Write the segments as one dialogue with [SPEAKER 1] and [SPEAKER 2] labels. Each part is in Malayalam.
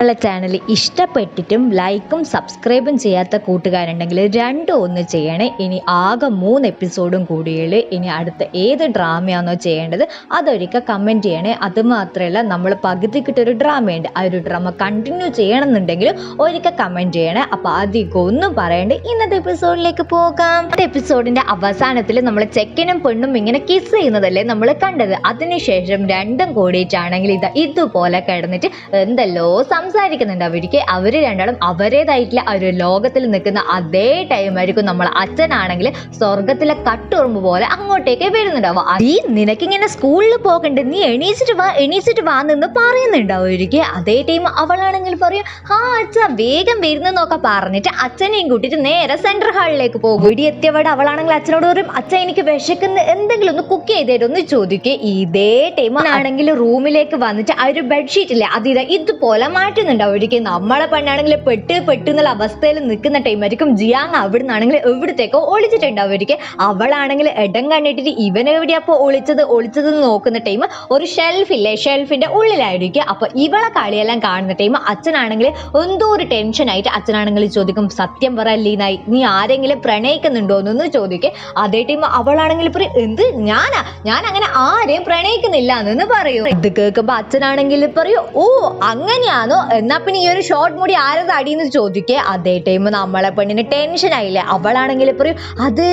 [SPEAKER 1] നമ്മളെ ചാനൽ ഇഷ്ടപ്പെട്ടിട്ടും ലൈക്കും സബ്സ്ക്രൈബും ചെയ്യാത്ത കൂട്ടുകാരുണ്ടെങ്കിൽ രണ്ടും ഒന്ന് ചെയ്യണേ. ഇനി ആകെ മൂന്ന് എപ്പിസോഡും കൂടിയുള്ളൂ ഇനി അടുത്ത ഏത് ഡ്രാമയാണോ ചെയ്യേണ്ടത് അതൊരിക്കൽ കമന്റ് ചെയ്യണേ. അത് മാത്രമല്ല നമ്മൾ പകുതിക്കിട്ടൊരു ഡ്രാമയുണ്ട് ആ ഒരു ഡ്രാമ കണ്ടിന്യൂ ചെയ്യണമെന്നുണ്ടെങ്കിൽ ഒരിക്കൽ കമന്റ് ചെയ്യണേ. അപ്പോൾ അധികം ഒന്നും പറയണ്ട. ഇന്നത്തെ എപ്പിസോഡിലേക്ക് പോകാം. ഇന്നത്തെ എപ്പിസോഡിന്റെ അവസാനത്തിൽ നമ്മൾ ചെക്കനും പെണ്ണും ഇങ്ങനെ കിസ് ചെയ്യുന്നതല്ലേ നമ്മൾ കണ്ടത്? അതിനുശേഷം രണ്ടും കൂടിയിട്ടാണെങ്കിൽ ഇത് ഇതുപോലെ കിടന്നിട്ട് എന്തല്ലോ സംസാരിക്കുന്നുണ്ട് അവർക്ക് അവർ രണ്ടാളും അവരേതായിട്ടുള്ള ആ ഒരു ലോകത്തിൽ നിൽക്കുന്ന അതേ ടൈം ആയിരിക്കും നമ്മൾ അച്ഛനാണെങ്കിൽ സ്വർഗത്തിലെ കട്ടുറുമ്പ് പോലെ അങ്ങോട്ടേക്ക് വരുന്നുണ്ടാവും ഈ നിനക്കിങ്ങനെ സ്കൂളിൽ പോകണ്ട നീ എണീച്ചിട്ട് വാ എണീച്ചിട്ട് വാ നിന്ന് പറയുന്നുണ്ടാവും അവർക്ക് അതേ ടൈം അവളാണെങ്കിൽ പറയും ആ അച്ഛ വേഗം വരുന്നെന്നൊക്കെ പറഞ്ഞിട്ട് അച്ഛനെയും കൂട്ടിയിട്ട് നേരെ സെൻട്രൽ ഹാളിലേക്ക് പോകും. ഇവിടെ എത്തിയവിടെ അവളാണെങ്കിൽ അച്ഛനോട് പറയും അച്ഛൻ എനിക്ക് വിശക്കുന്ന എന്തെങ്കിലും ഒന്ന് കുക്ക് ചെയ്തേരും ഒന്ന് ചോദിക്കുക ഇതേ ടൈം ആണെങ്കിൽ റൂമിലേക്ക് വന്നിട്ട് ആ ഒരു ബെഡ്ഷീറ്റ് ഇല്ലേ അത് ഇതുപോലെ ഇതുപോലെ മാറ്റുന്നുണ്ട് അവർക്ക് നമ്മളെ പെണ്ണാണെങ്കിൽ പെട്ട് പെട്ട് എന്നുള്ള അവസ്ഥയിൽ നിൽക്കുന്ന ടൈം ആയിരിക്കും ജിയാങ് അവിടെ നിന്നാണെങ്കിൽ എവിടത്തേക്കോ ഒളിച്ചിട്ടുണ്ടാവും ഒരിക്കൽ അവളാണെങ്കിൽ ഇടം കണ്ടിട്ട് ഇവൻ എവിടെയാ അപ്പോൾ ഒളിച്ചത്? ഒളിച്ചത് നോക്കുന്ന ടൈം ഒരു ഷെൽഫില്ലേ ഷെൽഫിന്റെ ഉള്ളിലായിരിക്കും. അപ്പൊ ഇവളെ കളിയെല്ലാം കാണുന്ന ടൈം അച്ഛനാണെങ്കിൽ എന്തോ ഒരു ടെൻഷനായിട്ട് അച്ഛനാണെങ്കിൽ ചോദിക്കും സത്യം പറ ലീനായി നീ ആരെങ്കിലും പ്രണയിക്കുന്നുണ്ടോ? എന്നൊന്ന് ചോദിക്കേ. അതേ ടൈം അവളാണെങ്കിൽ പറയും എന്ത്? ഞാനാ? ഞാൻ അങ്ങനെ ആരെയും പ്രണയിക്കുന്നില്ല എന്ന് പറയൂ. ഇത് കേൾക്കുമ്പോ അച്ഛനാണെങ്കിൽ പറയൂ ഓ അങ്ങനെയാണോ? എന്നാ പിന്നെ ഈ ഒരു ഷോർട്ട് മുടി ആരത് അടിയെന്ന് ചോദിക്കേ? അതേ ടൈം നമ്മളെ പെണ്ണിന് ടെൻഷൻ ആയില്ലേ? അവളാണെങ്കിൽ പറയും അത്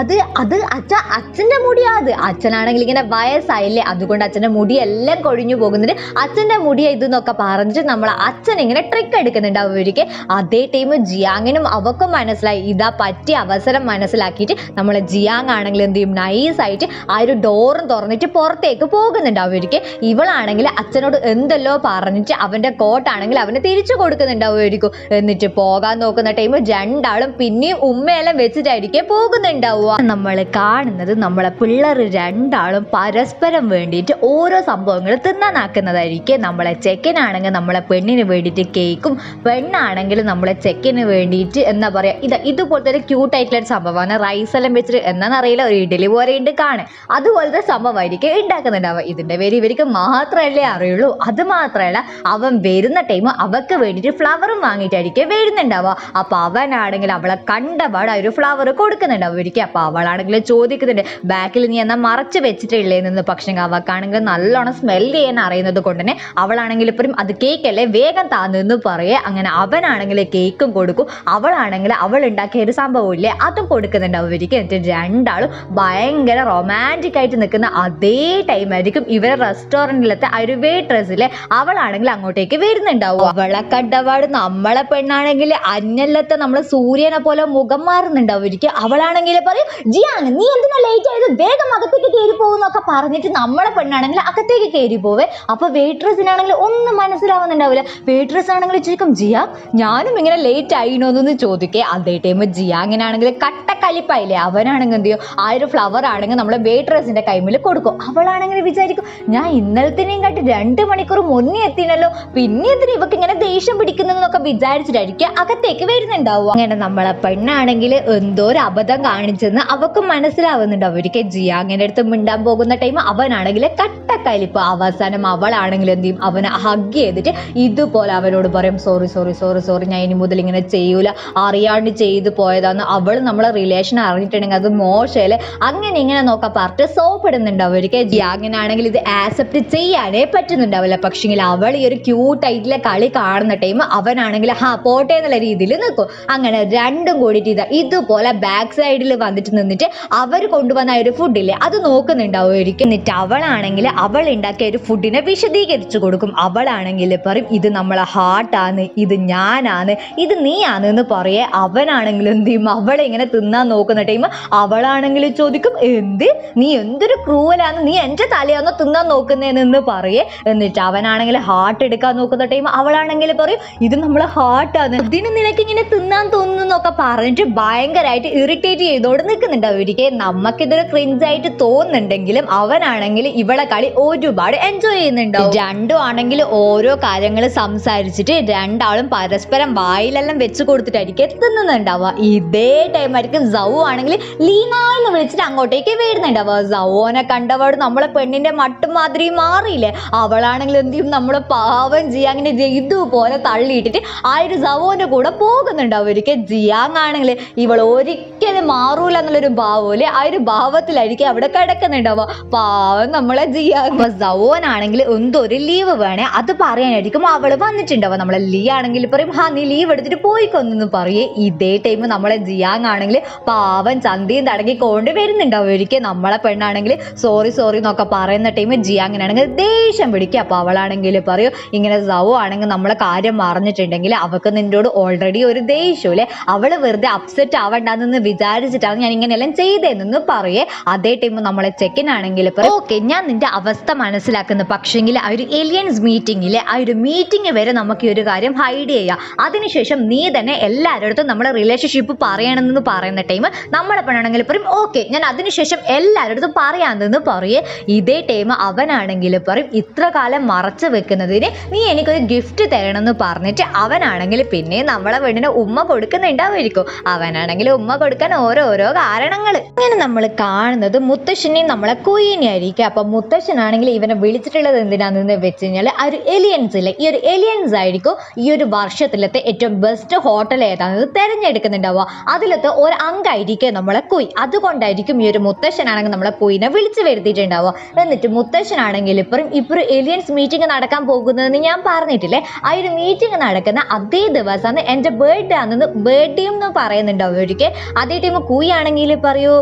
[SPEAKER 1] അത് അത് അച്ഛ അച്ഛന്റെ മുടിയാ അത്. അച്ഛനാണെങ്കിൽ ഇങ്ങനെ വയസ്സായില്ലേ? അതുകൊണ്ട് അച്ഛന്റെ മുടി എല്ലാം കൊഴിഞ്ഞു പോകുന്നുണ്ട്. അച്ഛന്റെ മുടിയാ ഇതെന്നൊക്കെ പറഞ്ഞിട്ട് നമ്മൾ അച്ഛൻ ഇങ്ങനെ ട്രിക്ക് എടുക്കുന്നുണ്ട് അവർക്ക് അതേ ടൈം ജിയാങ്ങിനും അവക്കും മനസ്സിലായി. ഇതാ പറ്റിയ അവസരം മനസ്സിലാക്കിയിട്ട് നമ്മൾ ജിയാങ് ആണെങ്കിൽ എന്ത് ചെയ്യും? നൈസായിട്ട് ആ ഒരു ഡോറും തുറന്നിട്ട് പുറത്തേക്ക് പോകുന്നുണ്ട് അവർക്ക് ഇവളാണെങ്കിൽ അച്ഛനോട് എന്തല്ലോ പറഞ്ഞിട്ട് അവന്റെ കോട്ടാണെങ്കിൽ അവന് തിരിച്ചു കൊടുക്കുന്നുണ്ടാവുമായിരിക്കും. എന്നിട്ട് പോകാൻ നോക്കുന്ന ടൈം രണ്ടാളും പിന്നെയും ഉമ്മയെല്ലാം വെച്ചിട്ടായിരിക്കും പോകുന്നുണ്ടാവുക. നമ്മൾ കാണുന്നത് നമ്മളെ പിള്ളേർ രണ്ടാളും പരസ്പരം വേണ്ടിയിട്ട് ഓരോ സംഭവങ്ങൾ തിന്നാനാക്കുന്നതായിരിക്കും. നമ്മളെ ചെക്കനാണെങ്കിൽ നമ്മളെ പെണ്ണിന് വേണ്ടിയിട്ട് കേക്കും. പെണ്ണാണെങ്കിൽ നമ്മളെ ചെക്കന് വേണ്ടിയിട്ട് എന്താ പറയുക ഇത് ഇതുപോലത്തെ ഒരു ക്യൂട്ടായിട്ടുള്ള ഒരു സംഭവമാണ്. റൈസ് എല്ലാം വെച്ചിട്ട് എന്താണെന്നറിയില്ല ഒരു ഇഡലി പോലെ ഉണ്ട് കാണാൻ. അതുപോലത്തെ സംഭവമായിരിക്കും ഉണ്ടാക്കുന്നുണ്ടാവുക. ഇതിന്റെ പേര് ഇവർക്ക് മാത്രമല്ലേ അറിയുള്ളൂ. അത് മാത്രമല്ല അവൻ വരുന്ന ടൈം അവക്ക് വേണ്ടിയിട്ട് ഫ്ലവറും വാങ്ങിയിട്ടായിരിക്കും വരുന്നുണ്ടാവുക. അപ്പോൾ അവനാണെങ്കിൽ അവളെ കണ്ടപാട് ഒരു ഫ്ലവർ കൊടുക്കുന്നുണ്ടാവും ഒരിക്കൽ അപ്പൊ അവളാണെങ്കിൽ ചോദിക്കുന്നുണ്ട് ബാക്കിൽ നീ എന്നാ മറച്ച് വെച്ചിട്ടില്ലേ? നിന്ന് പക്ഷെ അവക്കാണെങ്കിൽ നല്ലോണം സ്മെൽ ചെയ്യാൻ അറിയുന്നത് കൊണ്ട് തന്നെ അവളാണെങ്കിൽ ഇപ്പോഴും അത് കേക്കല്ലേ വേഗം താന്നെന്ന് പറയേ. അങ്ങനെ അവനാണെങ്കിൽ കേക്കും കൊടുക്കും. അവളാണെങ്കിൽ അവൾ ഉണ്ടാക്കിയ ഒരു സംഭവമില്ലേ അതും കൊടുക്കുന്നുണ്ടാവും അവർക്ക് എന്നിട്ട് രണ്ടാളും ഭയങ്കര റൊമാന്റിക് ആയിട്ട് നിൽക്കുന്ന അതേ ടൈം ആയിരിക്കും ഇവരെ റെസ്റ്റോറന്റിലത്തെ ആ ഒരു വെയിട്രസ്സിലെ അവളാണെങ്കിൽ അങ്ങോട്ടേക്ക് വരുന്നുണ്ടാവും അവളെ കണ്ടപാട് നമ്മളെ പെണ്ണാണെങ്കിൽ അന്നല്ലത്തെ നമ്മളെ സൂര്യനെ പോലെ മുഖം മാറുന്നുണ്ടാവും. അവർക്ക് അവളാണെങ്കിൽ പറയും ജിയാണ് നീ എന്തിനാ ലേറ്റ് ആയത്? വേഗം അകത്തേക്ക് കയറി പോകുന്നൊക്കെ പറഞ്ഞിട്ട് നമ്മളെ പെണ്ണാണെങ്കിൽ അകത്തേക്ക് കയറി പോവേ. അപ്പൊ വെയിട്രസിനാണെങ്കിൽ ഒന്നും മനസ്സിലാവുന്നുണ്ടാവില്ല. വെയിട്രസ് ആണെങ്കിൽ ചോദിക്കും ജിയ ഞാനും ഇങ്ങനെ ലേറ്റ് ആയിനോന്ന് ചോദിക്കേ. അതേ ടൈം ജിയ അങ്ങനെയാണെങ്കിൽ കട്ടക്കലിപ്പായില്ലേ അവനാണെങ്കിൽ എന്ത് ചെയ്യും? ആ ഒരു ഫ്ലവർ ആണെങ്കിൽ നമ്മളെ വെയിട്രസിന്റെ കൈമിൽ കൊടുക്കും. അവളാണെങ്കിൽ വിചാരിക്കും ഞാൻ ഇന്നലത്തിനെയും കാട്ടി രണ്ട് മണിക്കൂർ മുന്നേ എത്തിനല്ലോ പിന്നെ എന്തിനാ ഇവക്ക് ഇങ്ങനെ ദേഷ്യം പിടിക്കുന്നതെന്നൊക്കെ വിചാരിച്ചിട്ടായിരിക്കും അകത്തേക്ക് വരുന്നുണ്ടാവും അങ്ങനെ നമ്മളെ പെണ്ണാണെങ്കിൽ എന്തോ ഒരു അബദ്ധം കാണിച്ചെന്ന് അവക്ക് മനസ്സിലാവുന്നുണ്ട്. അവർക്ക് ജിയാങ്ങിന്റെ അടുത്ത് മിണ്ടാൻ പോകുന്ന ടൈം അവനാണെങ്കിൽ കട്ടക്കലിപ്പ് അവസാനം അവളാണെങ്കിൽ എന്ത് ചെയ്യും? അവനെ ഹഗ് ചെയ്തിട്ട് ഇതുപോലെ അവനോട് പറയും സോറി സോറി സോറി സോറി ഞാൻ ഇനി മുതൽ ഇങ്ങനെ ചെയ്യൂല. അറിയാണ്ട് ചെയ്തു പോയതാന്ന്. അവൾ നമ്മളെ റിലേഷൻ അറിഞ്ഞിട്ടുണ്ടെങ്കിൽ അത് മോശമല്ലേ? അങ്ങനെ ഇങ്ങനെ നോക്കാൻ പറഞ്ഞിട്ട് സോപ്പ് ഇടുന്നുണ്ട് അവർക്ക് ജിയാങ്ങിനാണെങ്കിൽ ഇത് ആക്സെപ്റ്റ് ചെയ്യാനേ പറ്റുന്നുണ്ടാവില്ല. പക്ഷെങ്കിൽ അവൾ ഈ ഒരു ക്യൂട്ട് ആയിട്ടുള്ള കളി കാണുന്ന ടൈം അവനാണെങ്കിൽ ഹാ പോട്ടെ എന്നുള്ള രീതിയിൽ നിൽക്കും. അങ്ങനെ രണ്ടും കൂടിയിട്ട് ഇതാ ഇതുപോലെ ബാക്ക് സൈഡിൽ വന്നിട്ട് നിന്നിട്ട് അവർ കൊണ്ടുവന്ന ഒരു ഫുഡില്ലേ അത് നോക്കുന്നുണ്ടാവുമായിരിക്കും എന്നിട്ട് അവളാണെങ്കിൽ അവൾ ഉണ്ടാക്കിയ ഒരു ഫുഡിനെ വിശദീകരിച്ചു കൊടുക്കും. അവളാണെങ്കിൽ പറയും ഇത് നമ്മളെ ഹാർട്ടാണ് ഇത് ഞാനാണ് ഇത് നീയാണ് എന്ന് പറയേ. അവനാണെങ്കിൽ എന്ത് ചെയ്യും? അവളെ ഇങ്ങനെ തിന്നാൻ നോക്കുന്ന ടൈം അവളാണെങ്കിൽ ചോദിക്കും എന്ത്? നീ എന്തൊരു ക്രൂവലാണ് നീ എന്റെ തലയാണോ തിന്നാൻ നോക്കുന്നതെന്ന് പറയേ. എന്നിട്ട് അവനാണെങ്കിൽ ഹാർട്ട് എടുക്കാൻ നോക്കുന്ന ടൈം അവളാണെങ്കിൽ പറയും ഇത് നമ്മളെ ഹാർട്ടാണ് ഇതിന് നിനക്ക് ഇങ്ങനെ തിന്നാൻ തോന്നുന്നു എന്നൊക്കെ പറഞ്ഞിട്ട് ഭയങ്കരമായിട്ട് ഇറിറ്റേറ്റ് ചെയ്തോട് നിൽക്കുന്നുണ്ട് അവർക്ക് നമുക്കിതൊരു ക്രിഞ്ചായിട്ട് തോന്നുന്നുണ്ടെങ്കിലും അവനാണെങ്കിൽ ഇവളെ കളി ഒരുപാട് എൻജോയ് ചെയ്യുന്നുണ്ടാവും. രണ്ടും ആണെങ്കിൽ ഓരോ കാര്യങ്ങൾ സംസാരിച്ചിട്ട് രണ്ടാളും പരസ്പരം വായിലെല്ലാം വെച്ച് കൊടുത്തിട്ടായിരിക്കും എത്തുന്നുണ്ടാവുക ഇതേ ടൈം ആയിരിക്കും സൗ ആണെങ്കിൽ ലീന എന്ന് വിളിച്ചിട്ട് അങ്ങോട്ടേക്ക് വരുന്നുണ്ടാവുക. സൗനെ കണ്ടപാട് നമ്മളെ പെണ്ണിന്റെ മട്ടും മാതിരി മാറിയില്ലേ? അവളാണെങ്കിൽ എന്ത് ചെയ്യും? നമ്മളെ പാവം ചെയ്യാൻ പെണ്ണിനെ ഇത് ഇതുപോലെ തള്ളിയിട്ടിട്ട് ആ ഒരു സവോന്റെ കൂടെ പോകുന്നുണ്ട് അവർക്ക്. ജിയാങ് ആണെങ്കിൽ ഇവൾ ഒരിക്കലും മാറൂല എന്നുള്ളൊരു ഭാവമില്ലേ ആ ഒരു ഭാവത്തിലായിരിക്കും അവിടെ കിടക്കുന്നുണ്ടാവുക പാവം നമ്മളെ ജിയാങ് അപ്പൊ സവോൻ ആണെങ്കിൽ എന്തോ ഒരു ലീവ് വേണേ അത് പറയാനായിരിക്കും. അവൾ വന്നിട്ടുണ്ടാവുക നമ്മളെ ലീ ആണെങ്കിൽ പറയും ഹാ നീ ലീവ് എടുത്തിട്ട് പോയിക്കൊന്നു പറയേ. ഇതേ ടൈം നമ്മളെ ജിയാങ് ആണെങ്കിൽ പാവം ചന്തയും തടങ്ങി കൊണ്ട് വരുന്നുണ്ടാവും ഒരിക്കൽ നമ്മളെ പെണ്ണാണെങ്കിൽ സോറി സോറി എന്നൊക്കെ പറയുന്ന ടൈം ജിയാങ്ങിനാണെങ്കിൽ ദേഷ്യം പിടിക്കുക അപ്പോൾ അവളാണെങ്കിൽ പറയും ഇങ്ങനെ സവോ ആണെങ്കിൽ നമ്മളെ കാര്യം മറന്നിട്ടുണ്ടെങ്കിൽ അവൾക്ക് നിന്നോട് ഓൾറെഡി ഒരു ദേഷ്യം അല്ലേ അവൾ വെറുതെ അപ്സെറ്റ് ആവണ്ടെന്ന് വിചാരിച്ചിട്ടാണ് ഞാൻ ഇങ്ങനെയെല്ലാം ചെയ്തതെന്ന് പറയേ. അതേ ടൈം നമ്മളെ ചെക്കിൻ ആണെങ്കിൽ ഓക്കെ ഞാൻ നിന്റെ അവസ്ഥ മനസ്സിലാക്കുന്നു. പക്ഷേങ്കിൽ ആ ഒരു എലിയൻസ് മീറ്റിംഗിലെ ആ ഒരു മീറ്റിംഗ് വരെ നമുക്ക് ഈ ഒരു കാര്യം ഹൈഡ് ചെയ്യാം. അതിനുശേഷം നീ തന്നെ എല്ലാവരുടെ നമ്മളെ റിലേഷൻഷിപ്പ് പറയണമെന്ന് പറയുന്ന ടൈം നമ്മളെ പെണ്ണാണെങ്കിൽ പറയും ഓക്കെ ഞാൻ അതിനുശേഷം എല്ലാവരുടെ പറയാമെന്ന് പറയേ. ഇതേ ടൈം അവനാണെങ്കിൽ പറയും ഇത്ര കാലം മറച്ചു വെക്കുന്നതിന് നീ എനിക്കൊരു ഗിഫ്റ്റ് തരണമെന്ന് പറഞ്ഞിട്ട് അവനാണെങ്കിൽ പിന്നെ നമ്മളെ വീടിന്റെ ഉമ്മ കൊടുക്കുന്നുണ്ടാവുമായിരിക്കും. അവനാണെങ്കിൽ ഉമ്മ കൊടുക്കാൻ ഓരോരോ കാരണങ്ങൾ. ഇങ്ങനെ നമ്മൾ കാണുന്നത് മുത്തശ്ശനെയും നമ്മളെ കുയിനെയായിരിക്കും അപ്പൊ മുത്തശ്ശനാണെങ്കിൽ ഇവനെ വിളിച്ചിട്ടുള്ളത് എന്തിനാണെന്ന് വെച്ച് കഴിഞ്ഞാൽ ആ ഒരു എലിയൻസ് ഇല്ലേ? ഈ ഒരു എലിയൻസ് ആയിരിക്കും ഈ ഒരു വർഷത്തിലത്തെ ഏറ്റവും ബെസ്റ്റ് ഹോട്ടൽ ഏതാണെന്ന് തിരഞ്ഞെടുക്കുന്നുണ്ടാവുക. അതിലത്തെ ഒരു അംഗമായിരിക്കും നമ്മളെ കുയ് അതുകൊണ്ടായിരിക്കും ഈ ഒരു മുത്തശ്ശനാണെങ്കിൽ നമ്മളെ കുയിനെ വിളിച്ചു വരുത്തിയിട്ടുണ്ടാവുക. എന്നിട്ട് മുത്തശ്ശനാണെങ്കിൽ ഇപ്പം ഇപ്പൊ എലിയൻസ് മീറ്റിംഗ് നടക്കാൻ പോകുന്നതെന്ന് ഞാൻ പറഞ്ഞിട്ടില്ലേ ആ ഒരു മീറ്റിംഗ് നടക്കുന്ന അതേ ദിവസമാണ് എന്റെ ബർത്ത്ഡേ ആണെന്ന് ബർത്ത്ഡേ എന്ന് പറയുന്നുണ്ട് അവർക്ക് അതേ ടൈം കൂയാണെങ്കിൽ പറയൂ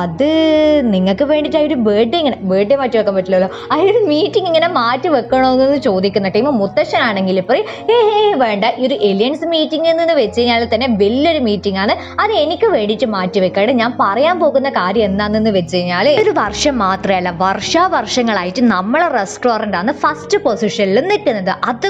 [SPEAKER 1] അത് നിങ്ങൾക്ക് വേണ്ടിയിട്ട് ആ ഒരു ബർത്ത്ഡേ ഇങ്ങനെ ബർത്ത്ഡേ മാറ്റി വെക്കാൻ പറ്റില്ലല്ലോ. ആ ഒരു മീറ്റിംഗ് ഇങ്ങനെ മാറ്റി വെക്കണമെന്ന് ചോദിക്കുന്ന ടൈം മുത്തശ്ശനാണെങ്കിൽ പറയും ഏ വേണ്ട. ഈ ഒരു എലിയൻസ് മീറ്റിംഗ് എന്ന് വെച്ച് കഴിഞ്ഞാൽ തന്നെ വലിയൊരു മീറ്റിംഗ് ആണ്. അത് എനിക്ക് വേണ്ടിയിട്ട് മാറ്റി വെക്കാണ്ട് ഞാൻ പറയാൻ പോകുന്ന കാര്യം എന്താണെന്ന് വെച്ച് കഴിഞ്ഞാൽ ഒരു വർഷം മാത്രമല്ല വർഷാവർഷങ്ങളായിട്ട് നമ്മളെ റെസ്റ്റോറന്റ് ആണ് ഫസ്റ്റ് പൊസിഷനിൽ നിൽക്കുന്നത്. അതുകൊണ്ട്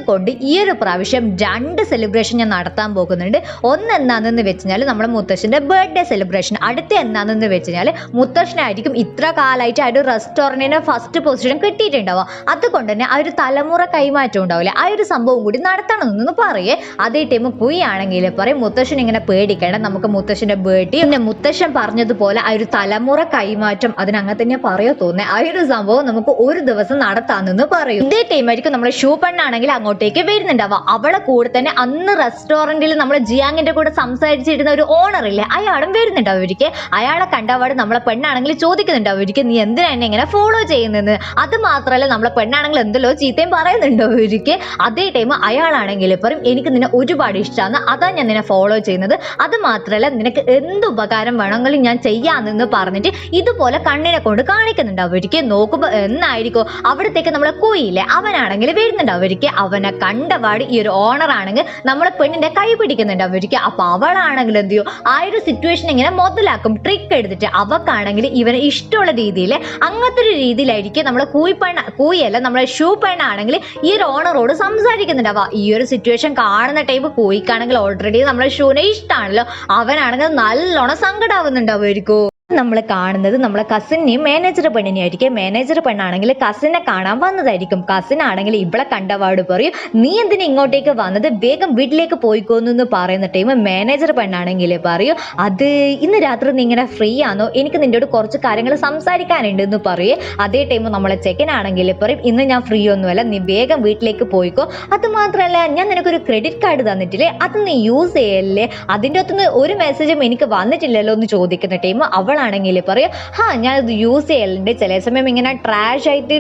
[SPEAKER 1] ഈ ഒരു പ്രാവശ്യം രണ്ട് സെലിബ്രേഷൻ ഞാൻ നടത്താൻ പോകുന്നുണ്ട്. ഒന്ന് എന്താണെന്ന് വെച്ച് കഴിഞ്ഞാൽ നമ്മുടെ മുത്തശ്ശന്റെ ബർത്ത്ഡേ സെലിബ്രേഷൻ അടുത്ത എന്താണെന്ന് വെച്ച് കഴിഞ്ഞാൽ മുത്തശ്ശനായിരിക്കും ഇത്ര കാലമായിട്ട് ആ ഒരു റെസ്റ്റോറന്റിന് ഫസ്റ്റ് പൊസിഷൻ കിട്ടിയിട്ടുണ്ടാവുക. അതുകൊണ്ട് തന്നെ ആ ഒരു തലമുറ കൈമാറ്റം ഉണ്ടാവില്ലേ. ആ ഒരു സംഭവം കൂടി നടത്തണമെന്നൊന്ന് പറയേ. അതേ ടൈം ആണെങ്കിൽ പറയും മുത്തശ്ശൻ ഇങ്ങനെ പേടിക്കേണ്ട. നമുക്ക് മുത്തശ്ശന്റെ ബേട്ടി പിന്നെ മുത്തശ്ശൻ പറഞ്ഞതുപോലെ ആ ഒരു തലമുറ കൈമാറ്റം. അതിനങ്ങനെ തന്നെ പറയോ തോന്നേ ആ ഒരു സംഭവം നമുക്ക് ഒരു ദിവസം നടത്താമെന്ന് പറയും. ഇതേ ടൈം നമ്മുടെ ഷൂ പെണ്ണാണെങ്കിൽ അങ്ങോട്ടേക്ക് വരുന്നുണ്ടാവുക. അവളെ കൂടെ തന്നെ അന്ന് റെസ്റ്റോറന്റിൽ നമ്മൾ ജിയാങ്ങിന്റെ കൂടെ സംസാരിച്ചിരുന്ന ഒരു ഓണർ ഇല്ലേ അയാളും വരുന്നുണ്ടാവും അവർക്ക് അയാളെ കണ്ടപാട് നമ്മളെ പെണ്ണാണെങ്കിൽ ചോദിക്കുന്നുണ്ടാവും അവർക്ക് നീ എന്തിനാ എന്നെ ഇങ്ങനെ ഫോളോ ചെയ്യുന്നത് അത് മാത്രമല്ല നമ്മളെ പെണ്ണാണെങ്കിൽ എന്തല്ലോ ചീത്തയും പറയുന്നുണ്ടോ അവർക്ക് അതേ ടൈം അയാളാണെങ്കിൽ പറയും എനിക്ക് നിന്നെ ഒരുപാട് ഇഷ്ടമാണ് അതാ ഞാൻ നിന്നെ ഫോളോ ചെയ്യുന്നത്. അത് മാത്രമല്ല നിനക്ക് എന്ത് ഉപകാരം വേണമെങ്കിലും ഞാൻ ചെയ്യാമെന്ന് പറഞ്ഞിട്ട് ഇതുപോലെ കണ്ണിനെ കൊണ്ട് കാണിക്കുന്നുണ്ട് അവർക്ക് നോക്കുമ്പോൾ എന്നായിരിക്കും? അവിടത്തേക്ക് നമ്മളെ കുയിലെ അവനാണെങ്കിൽ വരുന്നുണ്ട് അവർക്ക് അവനെ കണ്ടപാട് ഈ ഒരു ഓണർ ആണെങ്കിൽ നമ്മളെ പെണ്ണിന്റെ കൈ പിടിക്കുന്നുണ്ട് അവർക്ക് അപ്പൊ അവളാണെങ്കിൽ എന്ത് ചെയ്യും? ആ ഒരു സിറ്റുവേഷൻ ഇങ്ങനെ മുതലാക്കും. ട്രിക്ക് എടുത്തിട്ട് അവക്കാണെങ്കിൽ ഇവരെ ഇഷ്ടമുള്ള രീതിയിൽ അങ്ങനത്തെ ഒരു രീതിയിലായിരിക്കും നമ്മളെ കൂയിപ്പണ്ണ കൂയല്ല നമ്മളെ ഷൂ പെണ്ണാണെങ്കിൽ ഈ ഒരു ഓണറോട് സംസാരിക്കുന്നുണ്ട് അപ്പൊ ഈ ഒരു സിറ്റുവേഷൻ കാണുന്ന ടൈപ്പ് കൂയിക്കാണെങ്കിൽ ഓൾറെഡി നമ്മളെ ഷൂനെ ഇഷ്ടമാണല്ലോ. അവനാണെങ്കിൽ നല്ലോണം സങ്കടാവുന്നുണ്ട് അവർക്ക് നമ്മൾ കാണുന്നത് നമ്മളെ കസിനെയും മാനേജർ പെണ്ണിനെയും ആയിരിക്കും മാനേജർ പെണ്ണാണെങ്കിൽ കസിനെ കാണാൻ വന്നതായിരിക്കും. കസിൻ ആണെങ്കിൽ ഇവിടെ കണ്ടപാട് പറയും നീ എന്തിനാ ഇങ്ങോട്ടേക്ക് വന്നത്? വേഗം വീട്ടിലേക്ക് പോയിക്കോന്നു പറയുന്ന ടൈം മാനേജർ പെണ്ണാണെങ്കിൽ പറയും അത് ഇന്ന് രാത്രി നീ ഇങ്ങനെ ഫ്രീ ആണോ എനിക്ക് നിന്നോട് കുറച്ച് കാര്യങ്ങൾ സംസാരിക്കാനുണ്ട് എന്ന് പറയേ. അതേ ടൈം നമ്മളെ ചെക്കനാണെങ്കിൽ പറയും ഇന്ന് ഞാൻ ഫ്രീ ഒന്നുമല്ല നീ വേഗം വീട്ടിലേക്ക് പോയിക്കോ. അത് മാത്രമല്ല ഞാൻ നിനക്കൊരു ക്രെഡിറ്റ് കാർഡ് തന്നിട്ടില്ലേ? അത് നീ യൂസ് ചെയ്യല്ലേ? അതിന്റെ അകത്തുനിന്ന് ഒരു മെസ്സേജും എനിക്ക് വന്നിട്ടില്ലല്ലോ എന്ന് ചോദിക്കുന്ന ടൈം അവളാണെങ്കിൽ പറയും ഹാ ഞാൻ ഇത് യൂസ് ചെയ്യലുണ്ട്. ചില സമയം ഇങ്ങനെ ട്രാഷ് ആയിട്ട്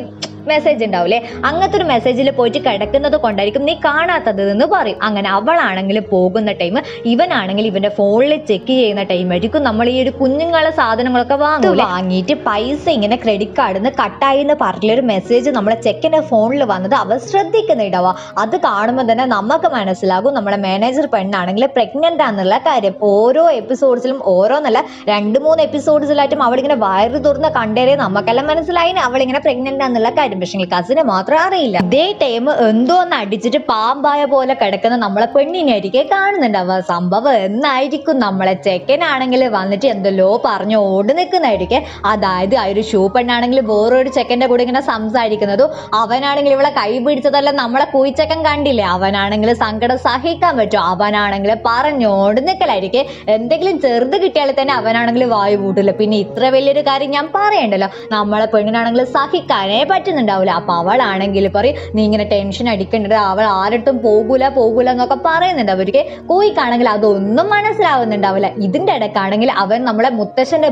[SPEAKER 1] മെസ്സേജ് ഉണ്ടാവില്ലേ അങ്ങനത്തെ ഒരു മെസ്സേജിൽ പോയിട്ട് കിടക്കുന്നത് കൊണ്ടായിരിക്കും നീ കാണാത്തത് എന്ന് പറയും. അങ്ങനെ അവളാണെങ്കിൽ പോകുന്ന ടൈം ഇവനാണെങ്കിൽ ഇവന്റെ ഫോണിൽ ചെക്ക് ചെയ്യുന്ന ടൈം ആയിരിക്കും നമ്മൾ ഈ ഒരു കുഞ്ഞുങ്ങളെ സാധനങ്ങളൊക്കെ വാങ്ങും വാങ്ങിയിട്ട് പൈസ ഇങ്ങനെ ക്രെഡിറ്റ് കാർഡിൽ നിന്ന് കട്ടായി എന്ന് പറഞ്ഞൊരു മെസ്സേജ് നമ്മളെ ചെക്കന്റെ ഫോണിൽ വന്നത് അവ ശ്രദ്ധിക്കുന്നുണ്ടാവുക അത് കാണുമ്പോൾ തന്നെ നമുക്ക് മനസ്സിലാകും നമ്മുടെ മാനേജർ പെണ്ണാണെങ്കിൽ പ്രഗ്നന്റ് ആണെന്നുള്ള കാര്യം. ഓരോ എപ്പിസോഡ്സിലും ഓരോന്നല്ല രണ്ട് മൂന്ന് എപ്പിസോഡ്സിലായിട്ടും അവളിങ്ങനെ വയറ് തുറന്ന് കണ്ടേരെ നമുക്കെല്ലാം മനസ്സിലായി അവളിങ്ങനെ പ്രഗ്നന്റ് ആണെന്നുള്ള കാര്യം. പക്ഷേ കസിന് മാത്രം അറിയില്ല. ഇതേ ടൈം എന്തോ ഒന്ന് അടിച്ചിട്ട് പാമ്പായ പോലെ കിടക്കുന്ന നമ്മളെ പെണ്ണിനായിരിക്കും കാണുന്നുണ്ടാവുക സംഭവം എന്നായിരിക്കും നമ്മളെ ചെക്കനാണെങ്കിൽ വന്നിട്ട് എന്തെല്ലോ പറഞ്ഞു ഓടി നിൽക്കുന്നതായിരിക്കും. അതായത് ആ ഒരു ഷൂ പെണ്ണാണെങ്കിൽ വേറൊരു ചെക്കന്റെ കൂടെ ഇങ്ങനെ സംസാരിക്കുന്നതും അവനാണെങ്കിൽ ഇവളെ കൈ പിടിച്ചതല്ല നമ്മളെ കുയിച്ചക്കൻ കണ്ടില്ലേ? അവനാണെങ്കിൽ സങ്കടം സഹിക്കാൻ പറ്റും. അവനാണെങ്കിൽ പറഞ്ഞോണ്ട് നിൽക്കലായിരിക്കും എന്തെങ്കിലും ചെറുത് കിട്ടിയാൽ തന്നെ അവനാണെങ്കിൽ വായു കൂട്ടില്ല പിന്നെ ഇത്ര വലിയൊരു കാര്യം ഞാൻ പറയണ്ടല്ലോ. നമ്മളെ പെണ്ണിനാണെങ്കിൽ സഹിക്കാനേ പറ്റുന്നുണ്ട് പറയുന്നുണ്ടാവില്ല അപ്പൊ അവളാണെങ്കിൽ പറയും നീ ഇങ്ങനെ ടെൻഷൻ അടിക്കേണ്ടത് അവൾ ആരട്ടും പോകൂല പോകൂല എന്നൊക്കെ പറയുന്നുണ്ട്. അവർക്ക് കോയിക്കാണെങ്കിൽ അതൊന്നും മനസ്സിലാവുന്നുണ്ടാവില്ല. ഇതിന്റെ ഇടയ്ക്കാണെങ്കിൽ അവൻ നമ്മളെ മുത്തശ്ശന്റെ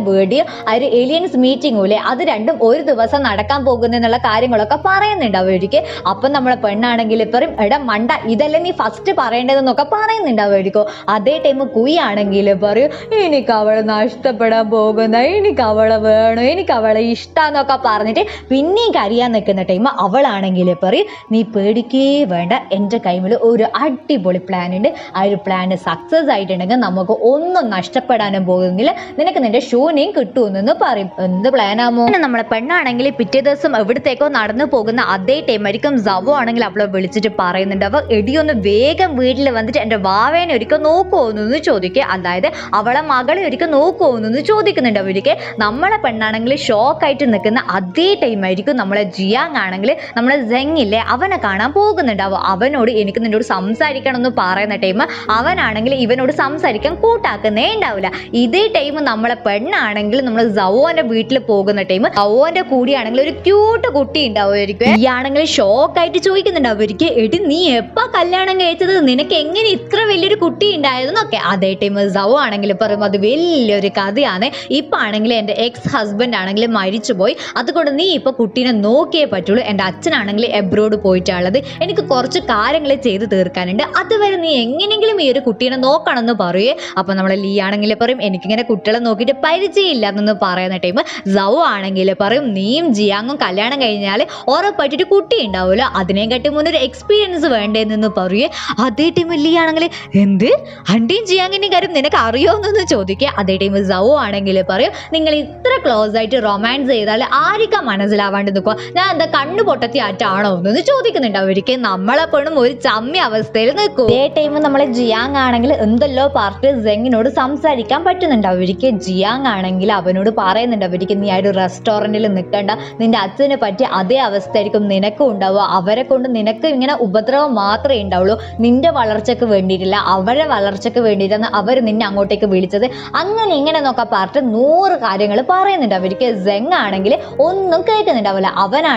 [SPEAKER 1] ആ ഒരു എലിയൻസ് മീറ്റിംഗും ഇല്ലേ അത് രണ്ടും ഒരു ദിവസം നടക്കാൻ പോകുന്നെന്നുള്ള കാര്യങ്ങളൊക്കെ പറയുന്നുണ്ട് അവർക്ക്. അപ്പം നമ്മളെ പെണ്ണാണെങ്കിൽ പറയും എടാ മണ്ട ഇതല്ലേ നീ ഫസ്റ്റ് പറയേണ്ടതെന്നൊക്കെ പറയുന്നുണ്ട് അവരിക്കോ അതേ ടൈം കുയി ആണെങ്കിൽ പറയും എനിക്ക് അവൾ നഷ്ടപ്പെടാൻ പോകുന്ന എനിക്ക് അവളെ വേണം എനിക്ക് അവളെ ഇഷ്ടമെന്നൊക്കെ പറഞ്ഞിട്ട് പിന്നെയും കരയാൻ നിൽക്കുന്ന ടൈം അവളാണെങ്കിൽ പറയും നീ പേടിക്കേ വേണ്ട. എന്റെ കൈമിൽ ഒരു അടിപൊളി പ്ലാൻ ഉണ്ട്. ആ ഒരു പ്ലാൻ സക്സസ് ആയിട്ടുണ്ടെങ്കിൽ നമുക്ക് ഒന്നും നഷ്ടപ്പെടാനും പോകുന്നില്ല. നിനക്ക് നിന്റെ ഷൂനെയും കിട്ടുമെന്ന് പറയും. എന്ത് പ്ലാനാമോ നമ്മളെ പെണ്ണാണെങ്കിൽ പിറ്റേ ദിവസം എവിടത്തേക്കോ നടന്നു പോകുന്ന അതേ ടൈം ആയിരിക്കും സവോ ആണെങ്കിൽ അവളെ വിളിച്ചിട്ട് പറയുന്നുണ്ട്. അവ എടിയൊന്ന് വേഗം വീട്ടിൽ വന്നിട്ട് എന്റെ വാവേനെ ഒരിക്കൽ നോക്കുമോന്ന് ചോദിക്കുക അതായത് അവളെ മകളെ ഒരിക്കൽ നോക്കുമോന്ന് ചോദിക്കുന്നുണ്ട് അവർക്ക്. നമ്മളെ പെണ്ണാണെങ്കിൽ ഷോക്കായിട്ട് നിൽക്കുന്ന അതേ ടൈം ആയിരിക്കും നമ്മളെ ജിയാങ് ആണെങ്കിൽ നമ്മളെ ജെങ്ങില്ലേ അവനെ കാണാൻ പോകുന്നുണ്ടാവും അവനോട് എനിക്ക് നിന്നോട് സംസാരിക്കണം എന്ന് പറയുന്ന ടൈം അവനാണെങ്കിൽ ഇവനോട് സംസാരിക്കാൻ കൂട്ടാക്കുന്നേ ഉണ്ടാവില്ല. ഇതേ ടൈം നമ്മളെ പെണ്ണാണെങ്കിൽ നമ്മൾ സവോന്റെ വീട്ടിൽ പോകുന്ന ടൈം സവോന്റെ കൂടിയാണെങ്കിൽ ഒരു ക്യൂട്ട് കുട്ടി ഉണ്ടാവുമായിരിക്കും. ഈ ആണെങ്കിൽ ഷോക്കായിട്ട് ചോദിക്കുന്നുണ്ട്. അവർക്ക് എടി നീ എപ്പോ കല്യാണം കഴിച്ചത്? നിനക്ക് എങ്ങനെ ഇത്ര വലിയൊരു കുട്ടി ഉണ്ടായതെന്നൊക്കെ അതേ ടൈം സവോ ആണെങ്കിൽ പറയും അത് വലിയൊരു കഥയാണ്. ഇപ്പൊ ആണെങ്കിൽ എക്സ് ഹസ്ബൻഡ് ആണെങ്കിൽ മരിച്ചുപോയി. അതുകൊണ്ട് നീ ഇപ്പൊ കുട്ടീനെ നോക്കിയേ പറ്റുള്ളൂ. എന്റെ അച്ഛനാണെങ്കിൽ എബ്രോഡ് പോയിട്ടുള്ളത്. എനിക്ക് കുറച്ച് കാര്യങ്ങൾ ചെയ്ത് തീർക്കാനുണ്ട്. അതുവരെ നീ എങ്ങനെയെങ്കിലും ഈ ഒരു കുട്ടീനെ നോക്കണം എന്ന് പറയേ. അപ്പോൾ നമ്മളെ ലീ ആണെങ്കിൽ പറയും എനിക്കിങ്ങനെ കുട്ടികളെ നോക്കിയിട്ട് പരിചയമില്ല എന്നൊന്ന് പറയുന്ന ടൈം സൗ ആണെങ്കിൽ പറയും നീയും ജിയാങ്ങും കല്യാണം കഴിഞ്ഞാൽ ഉറപ്പായിട്ടൊരു കുട്ടി ഉണ്ടാവുമല്ലോ. അതിനെക്കാട്ടി മുന്നേ ഒരു എക്സ്പീരിയൻസ് വേണ്ടേന്ന് പറയേ. അതേ ടൈം ലീ ആണെങ്കിൽ എന്ത്? അണ്ടിയും ജിയാങ്ങിന്റെയും കാര്യം നിനക്ക് അറിയാവുന്നതെന്ന് ചോദിക്കുക അതേ ടൈം സൗ ആണെങ്കിൽ പറയും നിങ്ങൾ ഇത്ര ക്ലോസ് ആയിട്ട് റൊമാൻസ് ചെയ്താൽ ആർക്കാ മനസ്സിലാവാണ്ട് നിൽക്കുക ഞാൻ എന്താ കണ്ണു പൊട്ടത്തി ആറ്റാണോ എന്ന് ചോദിക്കുന്നുണ്ട് അവർക്ക്. നമ്മളെപ്പോഴും ഒരു ചമ്മി അവസ്ഥയിൽ നിൽക്കും. ഇതേ ടൈം നമ്മളെ ജിയാങ് ആണെങ്കിൽ എന്തല്ലോ പാർട്ട് സെങ്ങിനോട് സംസാരിക്കാൻ പറ്റുന്നുണ്ട് അവർക്ക്. ജിയാങ് ആണെങ്കിൽ അവനോട് പറയുന്നുണ്ട് അവർക്ക് നീ ആ ഒരു റെസ്റ്റോറന്റിൽ നിൽക്കണ്ട. നിന്റെ അച്ഛനെ പറ്റി അതേ അവസ്ഥയായിരിക്കും നിനക്കും ഉണ്ടാവുക. അവരെ കൊണ്ട് നിനക്ക് ഇങ്ങനെ ഉപദ്രവം മാത്രമേ ഉണ്ടാവുള്ളൂ. നിന്റെ വളർച്ചയ്ക്ക് വേണ്ടിയിട്ടില്ല. അവരെ വളർച്ചയ്ക്ക് വേണ്ടിയിട്ടാണ് അവർ നിന്നെ അങ്ങോട്ടേക്ക് വിളിച്ചത്. അങ്ങനെ ഇങ്ങനെ നോക്കാൻ പറഞ്ഞിട്ട് നൂറ് കാര്യങ്ങൾ പറയുന്നുണ്ട് അവർക്ക്. സെങ് ആണെങ്കിൽ ഒന്നും കേൾക്കുന്നുണ്ടാവില്ല.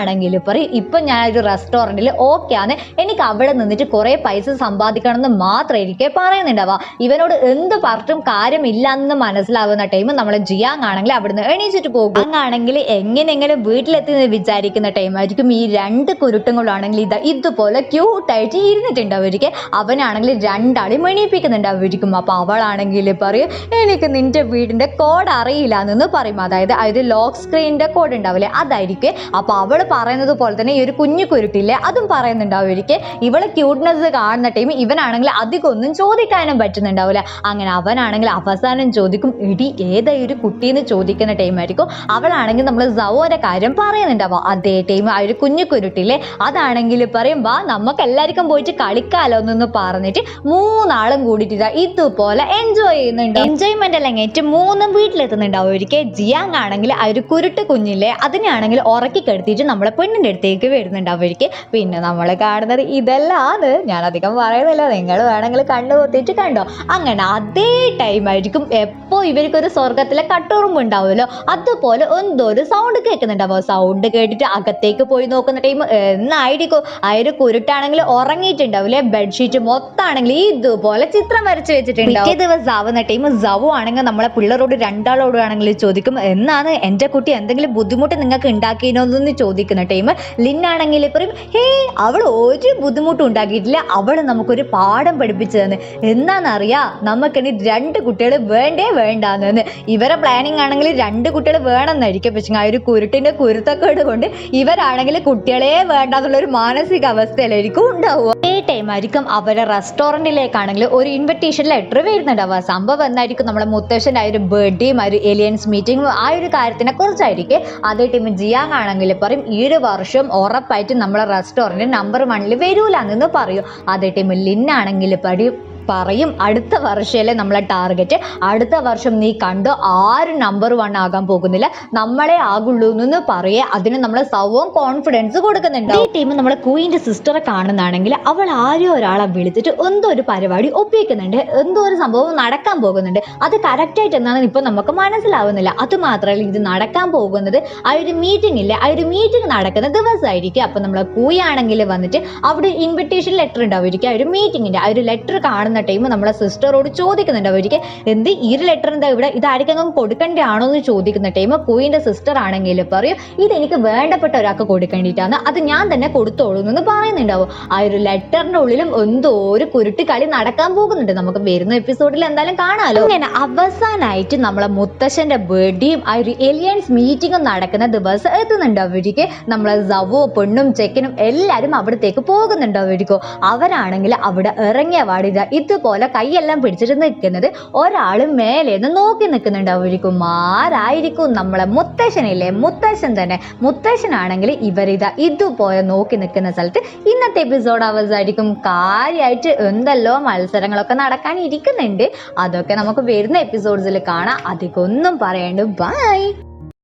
[SPEAKER 1] അവനാണെങ്കിൽ പറയും ഇപ്പം ഞാൻ ഒരു റെസ്റ്റോറന്റിൽ ഓക്കെ ആണ് എനിക്ക് അവിടെ നിന്നിട്ട് കുറേ പൈസ സമ്പാദിക്കണം എന്ന് മാത്രം എനിക്ക് പറയുന്നുണ്ടാവുക ഇവനോട് എന്ത് പറഞ്ഞും കാര്യമില്ല എന്ന് മനസ്സിലാവുന്ന ടൈം നമ്മളെ ജിയാങ് ആണെങ്കിൽ അവിടുന്ന് എണീച്ചിട്ട് പോകും. അങ്ങാണെങ്കിൽ എങ്ങനെയെങ്കിലും വീട്ടിലെത്തി വിചാരിക്കുന്ന ടൈം ആയിരിക്കും. ഈ രണ്ട് കുരുട്ടങ്ങളാണെങ്കിൽ ഇതാ ഇതുപോലെ ക്യൂട്ടായിട്ട് ഇരുന്നിട്ടുണ്ട് അവർക്ക് അവനാണെങ്കിൽ രണ്ടാളെയും മെണീപ്പിക്കുന്നുണ്ട് അവരിക്കും അപ്പോൾ അവളാണെങ്കിൽ പറയും എനിക്ക് നിന്റെ വീടിന്റെ കോഡ് അറിയില്ല എന്ന് പറയും. അതായത് ഒരു ലോക്ക് സ്ക്രീനിന്റെ കോഡ് ഉണ്ടാവില്ലേ? അതായിരിക്കും. അപ്പോൾ അവൾ പറയുന്നത് പോലെ തന്നെ ഈ ഒരു കുഞ്ഞു കുരുട്ടില്ലേ അതും പറയുന്നുണ്ടാവും അവർക്ക് ഇവളെ ക്യൂട്ട്നെസ് കാണുന്ന ടൈം ഇവനാണെങ്കിൽ അധികം ഒന്നും ചോദിക്കാനും പറ്റുന്നുണ്ടാവില്ല. അങ്ങനെ അവനാണെങ്കിൽ അവസാനം ചോദിക്കും ഇടി ഏതാ ഒരു കുട്ടി എന്ന് ചോദിക്കുന്ന ടൈം ആയിരിക്കും? അവളാണെങ്കിൽ നമ്മൾ സവോന്റെ കാര്യം പറയുന്നുണ്ടാവും. അതേ ടൈം ആ ഒരു കുഞ്ഞു കുരുട്ടില്ലേ അതാണെങ്കിൽ പറയും വാ നമുക്ക് എല്ലാവർക്കും പോയിട്ട് കളിക്കാലോ എന്നൊന്ന് പറഞ്ഞിട്ട് മൂന്നാളും കൂടിയിട്ട് ഇതുപോലെ എൻജോയ് ചെയ്യുന്നുണ്ട്. എൻജോയ്മെന്റ് അല്ലെങ്കിൽ മൂന്നും വീട്ടിലെത്തുന്നുണ്ടാവും. ഒരിക്കൽ ജിയാങ് ആണെങ്കിൽ ആ ഒരു കുരുട്ട് കുഞ്ഞില്ലേ അതിനെയാണെങ്കിൽ ഉറക്കി കെടുത്തിട്ട് നമ്മളെ പെണ്ണിന്റെ അടുത്തേക്ക് വരുന്നുണ്ട്. അവർക്ക് പിന്നെ നമ്മൾ കാണുന്നത് ഇതെല്ലാമാണ് ഞാൻ അധികം പറയുന്നില്ല. നിങ്ങൾ വേണമെങ്കിൽ കണ്ണു പൊത്തിയിട്ട് കണ്ടോ? അങ്ങനെ അതേ ടൈം ആയിരിക്കും എപ്പോൾ ഇവർക്കൊരു സ്വർഗത്തിലെ കട്ടുറുമ്പ് ഉണ്ടാവുമല്ലോ. അതുപോലെ എന്തോ ഒരു സൗണ്ട് കേൾക്കുന്നുണ്ടാവും സൗണ്ട് കേട്ടിട്ട് അകത്തേക്ക് പോയി നോക്കുന്ന ടൈം എന്നായിരിക്കും. ഒരു കുരുട്ടാണെങ്കിൽ ഉറങ്ങിയിട്ടുണ്ടാവില്ലേ? ബെഡ്ഷീറ്റ് മൊത്തമാണെങ്കിൽ ഇതുപോലെ ചിത്രം വരച്ച് വെച്ചിട്ടുണ്ടാവും. പിറ്റേ ദിവസം ആവുന്ന ടൈം സവു ആണെങ്കിൽ നമ്മളെ പിള്ളേരോട് രണ്ടാളോട് ആണെങ്കിൽ ചോദിക്കും എന്നാണ് എന്റെ കുട്ടി എന്തെങ്കിലും ബുദ്ധിമുട്ട് നിങ്ങൾക്ക് ഉണ്ടാക്കിയെന്നൊന്ന് ചോദിക്കുന്ന ടൈം ലിന്നാണെങ്കിൽ പറയും ഹേ അവൾ ഒരു ബുദ്ധിമുട്ടും ഉണ്ടാക്കിയിട്ടില്ല. അവൾ നമുക്കൊരു പാഠം പഠിപ്പിച്ചു തന്നെ എന്നാന്നറിയാ നമുക്കിനി രണ്ട് കുട്ടികൾ വേണ്ടേ വേണ്ടാന്ന് ഇവരെ പ്ലാനിങ് ആണെങ്കിൽ രണ്ട് കുട്ടികൾ വേണമെന്നായിരിക്കും. പക്ഷേ ആ ഒരു കുരുട്ടിന്റെ കുരുത്തക്കേട് കൊണ്ട് ഇവരാണെങ്കിൽ കുട്ടികളെ വേണ്ടാന്നുള്ള ഒരു മാനസിക അവസ്ഥയിലായിരിക്കും ഉണ്ടാവുക. ഏ ടൈം ആയിരിക്കും അവരെ റെസ്റ്റോറന്റിലേക്കാണെങ്കിൽ ഒരു ഇൻവിറ്റേഷൻ ലെറ്റർ വരുന്നുണ്ടാവുക സംഭവം എന്നായിരിക്കും നമ്മുടെ മുത്തശ്ശന്റെ ആ ഒരു ബർത്ത്ഡേയും ആ ഒരു എലിയൻസ് മീറ്റിംഗും ആ ഒരു കാര്യത്തിനെ കുറിച്ചായിരിക്കും. അതേ ടൈം ജിയാങ് ആണെങ്കിൽ പറയും ഈ ഒരു വർഷം ഉറപ്പായിട്ടും നമ്മളെ റെസ്റ്റോറന്റ് നമ്പർ വണ്ണിൽ വരൂല എന്ന് പറയും. അതേ ടൈമിൽ ലിന്നാണെങ്കിൽ പറയും പറയും. അടുത്ത വർഷമല്ലേ നമ്മളെ ടാർഗറ്റ് അടുത്ത വർഷം നീ കണ്ടോ ആരും നമ്പർ വൺ ആകാൻ പോകുന്നില്ല. നമ്മളെ ആകുള്ളൂ എന്ന് പറയേ. അതിന് നമ്മൾ സൗവും കോൺഫിഡൻസ് കൊടുക്കുന്നുണ്ട് ഈ ടീം നമ്മളെ ക്വീന്റെ സിസ്റ്ററെ കാണുന്നതാണെങ്കിൽ അവൾ ആരും ഒരാളെ വിളിച്ചിട്ട് എന്തോ ഒരു പരിപാടി ഒപ്പിക്കുന്നുണ്ട് എന്തോ ഒരു സംഭവം നടക്കാൻ പോകുന്നുണ്ട്. അത് കറക്റ്റായിട്ട് എന്താണെന്ന് ഇപ്പൊ നമുക്ക് മനസ്സിലാവുന്നില്ല. അത് മാത്രമല്ല ഇത് നടക്കാൻ പോകുന്നത് ആ ഒരു മീറ്റിംഗ് ഇല്ലേ? ആ ഒരു മീറ്റിംഗ് നടക്കുന്ന ദിവസമായിരിക്കും. അപ്പൊ നമ്മളെ കൂയാണെങ്കിൽ വന്നിട്ട് അവിടെ ഇൻവിറ്റേഷൻ ലെറ്റർ ഉണ്ടാവുമായിരിക്കും ആ ഒരു മീറ്റിംഗിന്റെ ആ ഒരു ലെറ്റർ കാണുന്ന ടൈം നമ്മളെ സിസ്റ്ററോട് ചോദിക്കുന്നുണ്ട്. അവർക്ക് എന്ത് ഈ ഒരു ലെറ്റർ എന്താ ഇവിടെ? ഇത് ആർക്കെങ്കിലും കൊടുക്കേണ്ടതാണോ? എന്ന് ചോദിക്കുന്ന ടൈം കൂയിന്റെ സിസ്റ്റർ ആണെങ്കിൽ പറയും. ഇത് എനിക്ക് വേണ്ടപ്പെട്ട ഒരാൾക്ക് കൊടുക്കേണ്ടിയിട്ടാണ്. അത് ഞാൻ തന്നെ കൊടുത്തോളൂ എന്ന് പറയുന്നുണ്ടാവും. ആ ഒരു ലെറ്ററിന്റെ ഉള്ളിലും എന്തോ ഒരു കുരുട്ട് കളി നടക്കാൻ പോകുന്നുണ്ട്. നമുക്ക് വരുന്ന എപ്പിസോഡിൽ എന്തായാലും കാണാലോ. അങ്ങനെ അവസാനമായിട്ട് നമ്മളെ മുത്തശ്ശന്റെ ബർത്ത്ഡേയും ആ ഒരു എലിയൻസ് മീറ്റിംഗും നടക്കുന്ന ദിവസം എത്തുന്നുണ്ട്. അവർക്ക് നമ്മളെ സവോ പെണ്ണും ചെക്കനും എല്ലാവരും അവിടത്തേക്ക് പോകുന്നുണ്ട്. അവർക്കോ അവരാണെങ്കിൽ അവിടെ ഇറങ്ങിയ പാടില്ല ഇതുപോലെ കൈയെല്ലാം പിടിച്ചിട്ട് നിൽക്കുന്നത് ഒരാൾ മേലേന്ന് നോക്കി നിൽക്കുന്നുണ്ട്. അവർക്കും ആരായിരിക്കും നമ്മളെ മുത്തശ്ശനില്ലേ? മുത്തശ്ശൻ തന്നെ. മുത്തശ്ശനാണെങ്കിൽ ഇവരിതാ ഇതുപോലെ നോക്കി നിൽക്കുന്ന സ്ഥലത്ത് ഇന്നത്തെ എപ്പിസോഡ് അവസാനിക്കും. കാര്യമായിട്ട് എന്തെല്ലോ മത്സരങ്ങളൊക്കെ നടക്കാൻ ഇരിക്കുന്നുണ്ട്. അതൊക്കെ നമുക്ക് വരുന്ന എപ്പിസോഡ്സിൽ കാണാം. അധികം ഒന്നും പറയണ്ട്. ബൈ